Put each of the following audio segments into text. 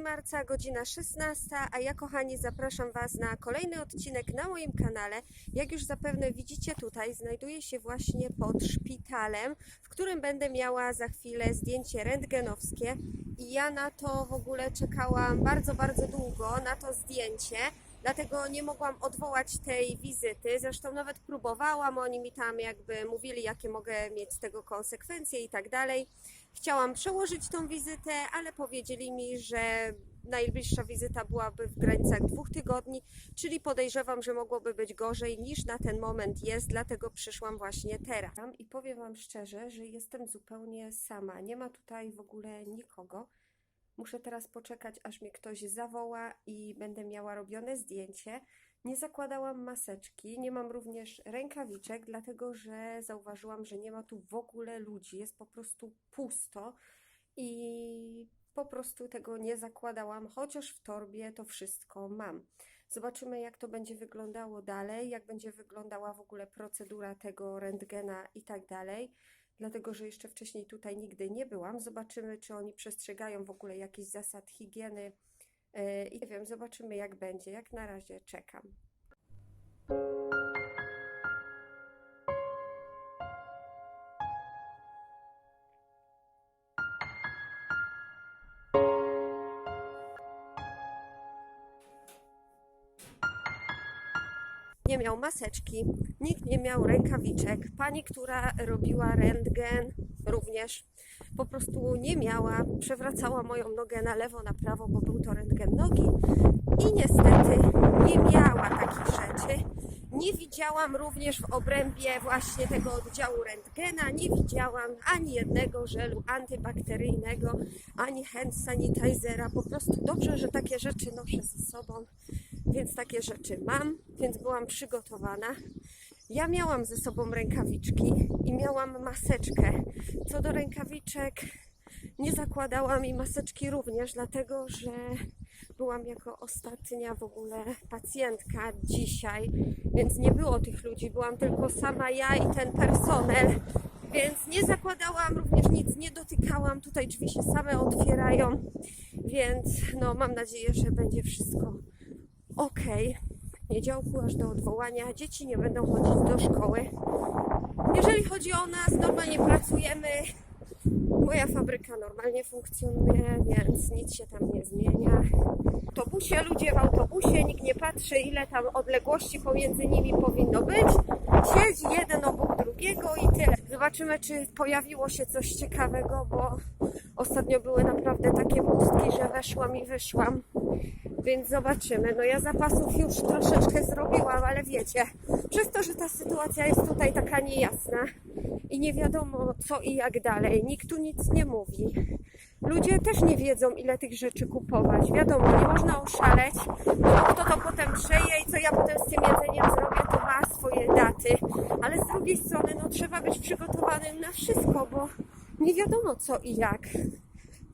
marca, godzina 16, a ja kochani zapraszam Was na kolejny odcinek na moim kanale. Jak już zapewne widzicie tutaj, znajduję się właśnie pod szpitalem, w którym będę miała za chwilę zdjęcie rentgenowskie i ja na to w ogóle czekałam bardzo, bardzo długo, na to zdjęcie. Dlatego nie mogłam odwołać tej wizyty. Zresztą nawet próbowałam, oni mi tam jakby mówili, jakie mogę mieć z tego konsekwencje i tak dalej. Chciałam przełożyć tą wizytę, ale powiedzieli mi, że najbliższa wizyta byłaby w granicach dwóch tygodni, czyli podejrzewam, że mogłoby być gorzej niż na ten moment jest, dlatego przyszłam właśnie teraz. I powiem Wam szczerze, że jestem zupełnie sama. Nie ma tutaj w ogóle nikogo. Muszę teraz poczekać, aż mnie ktoś zawoła i będę miała robione zdjęcie. Nie zakładałam maseczki, nie mam również rękawiczek, dlatego że zauważyłam, że nie ma tu w ogóle ludzi, jest po prostu pusto i po prostu tego nie zakładałam, chociaż w torbie to wszystko mam. Zobaczymy, jak to będzie wyglądało dalej, jak będzie wyglądała w ogóle procedura tego rentgena i tak dalej. Dlatego, że jeszcze wcześniej tutaj nigdy nie byłam. Zobaczymy, czy oni przestrzegają w ogóle jakichś zasad higieny. Yy, I nie wiem, zobaczymy, jak będzie. Jak na razie czekam. Nie miał maseczki, nikt nie miał rękawiczek. Pani, która robiła rentgen, również po prostu nie miała. Przewracała moją nogę na lewo, na prawo, bo był to rentgen nogi i niestety nie miała takich rzeczy. Nie widziałam również w obrębie właśnie tego oddziału rentgena, nie widziałam ani jednego żelu antybakteryjnego, ani hand sanitizera. Po prostu dobrze, że takie rzeczy noszę ze sobą więc takie rzeczy mam, więc byłam przygotowana. Ja miałam ze sobą rękawiczki i miałam maseczkę. Co do rękawiczek, nie zakładałam i maseczki również, dlatego że byłam jako ostatnia w ogóle pacjentka dzisiaj, więc nie było tych ludzi, byłam tylko sama ja i ten personel. Więc nie zakładałam również nic, nie dotykałam. Tutaj drzwi się same otwierają, więc no mam nadzieję, że będzie wszystko ok, poniedziałku aż do odwołania, dzieci nie będą chodzić do szkoły. Jeżeli chodzi o nas, normalnie pracujemy. Moja fabryka normalnie funkcjonuje, więc nic się tam nie zmienia. W autobusie, ludzie w autobusie, nikt nie patrzy, ile tam odległości pomiędzy nimi powinno być. Siedzi jeden obok drugiego i tyle. Zobaczymy, czy pojawiło się coś ciekawego, bo ostatnio były naprawdę takie pustki, że weszłam i wyszłam. Więc zobaczymy. No ja zapasów już troszeczkę zrobiłam, ale wiecie, przez to, że ta sytuacja jest tutaj taka niejasna i nie wiadomo co i jak dalej, nikt tu nic nie mówi. Ludzie też nie wiedzą, ile tych rzeczy kupować. Wiadomo, nie można oszaleć, bo kto to potem przeje i co ja potem z tym jedzeniem zrobię, to ma swoje daty. Ale z drugiej strony, no trzeba być przygotowanym na wszystko, bo nie wiadomo co i jak.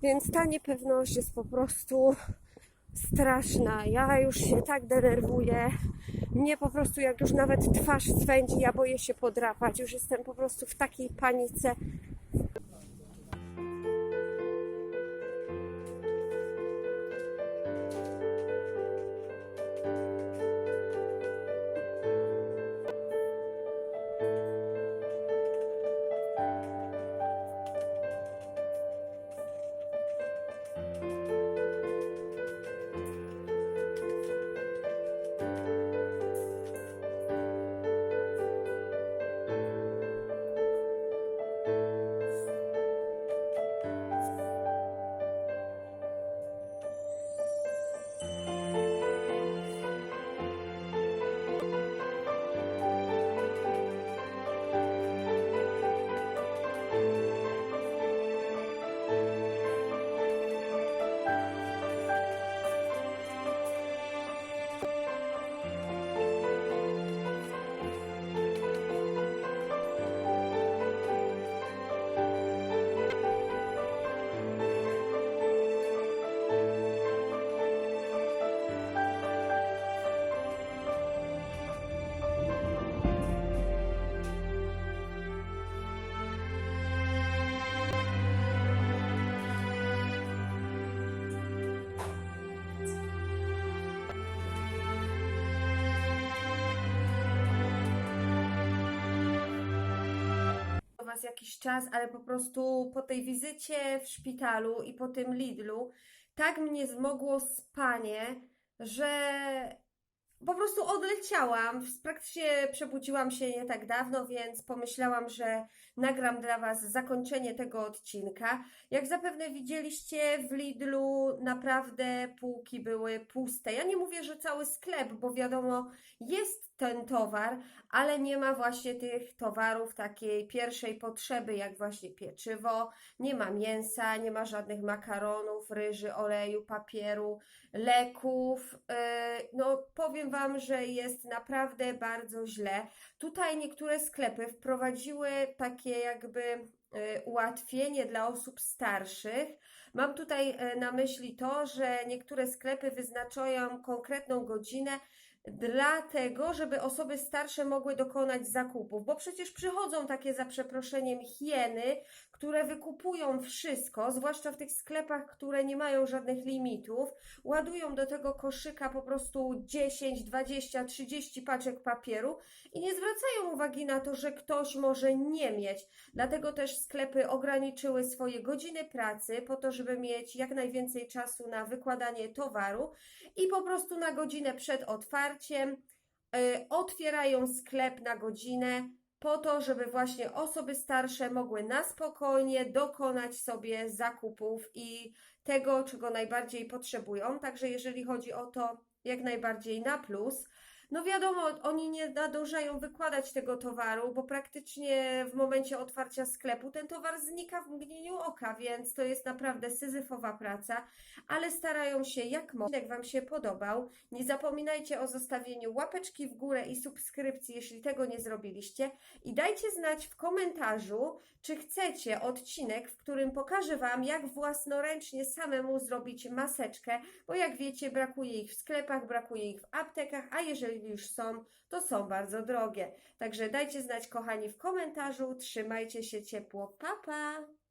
Więc ta niepewność jest po prostu straszna. Ja już się tak denerwuję. Mnie po prostu, jak już nawet twarz swędzi, ja boję się podrapać. Już jestem po prostu w takiej panice. Jakiś czas, ale po prostu po tej wizycie w szpitalu i po tym Lidlu tak mnie zmogło spanie, że po prostu odleciałam. Praktycznie przebudziłam się nie tak dawno, więc pomyślałam, że nagram dla Was zakończenie tego odcinka. Jak zapewne widzieliście, w Lidlu naprawdę półki były puste. Ja nie mówię, że cały sklep, bo wiadomo, jest ten towar, ale nie ma właśnie tych towarów takiej pierwszej potrzeby, jak właśnie pieczywo, nie ma mięsa, nie ma żadnych makaronów, ryży, oleju, papieru, leków. Yy, No, powiem Wam, że jest naprawdę bardzo źle. Tutaj niektóre sklepy wprowadziły takie jakby ułatwienie dla osób starszych. Mam tutaj yy, na myśli to, że niektóre sklepy wyznaczają konkretną godzinę, dlatego, żeby osoby starsze mogły dokonać zakupów, bo przecież przychodzą takie za przeproszeniem hieny, które wykupują wszystko, zwłaszcza w tych sklepach, które nie mają żadnych limitów, ładują do tego koszyka po prostu 10, 20, 30 paczek papieru i nie zwracają uwagi na to, że ktoś może nie mieć. Dlatego też sklepy ograniczyły swoje godziny pracy po to, żeby mieć jak najwięcej czasu na wykładanie towaru i po prostu na godzinę przed otwarciem y, otwierają sklep na godzinę po to, żeby właśnie osoby starsze mogły na spokojnie dokonać sobie zakupów i tego, czego najbardziej potrzebują. Także jeżeli chodzi o to, jak najbardziej na plus. No wiadomo, oni nie nadążają wykładać tego towaru, bo praktycznie w momencie otwarcia sklepu ten towar znika w mgnieniu oka, więc to jest naprawdę syzyfowa praca, ale starają się jak mogą. Jak Wam się podobał, nie zapominajcie o zostawieniu łapeczki w górę i subskrypcji, jeśli tego nie zrobiliście i dajcie znać w komentarzu, czy chcecie odcinek, w którym pokażę Wam, jak własnoręcznie samemu zrobić maseczkę, bo jak wiecie, brakuje ich w sklepach, brakuje ich w aptekach, a jeżeli już są, to są bardzo drogie. Także dajcie znać, kochani, w komentarzu. Trzymajcie się ciepło. Pa, pa!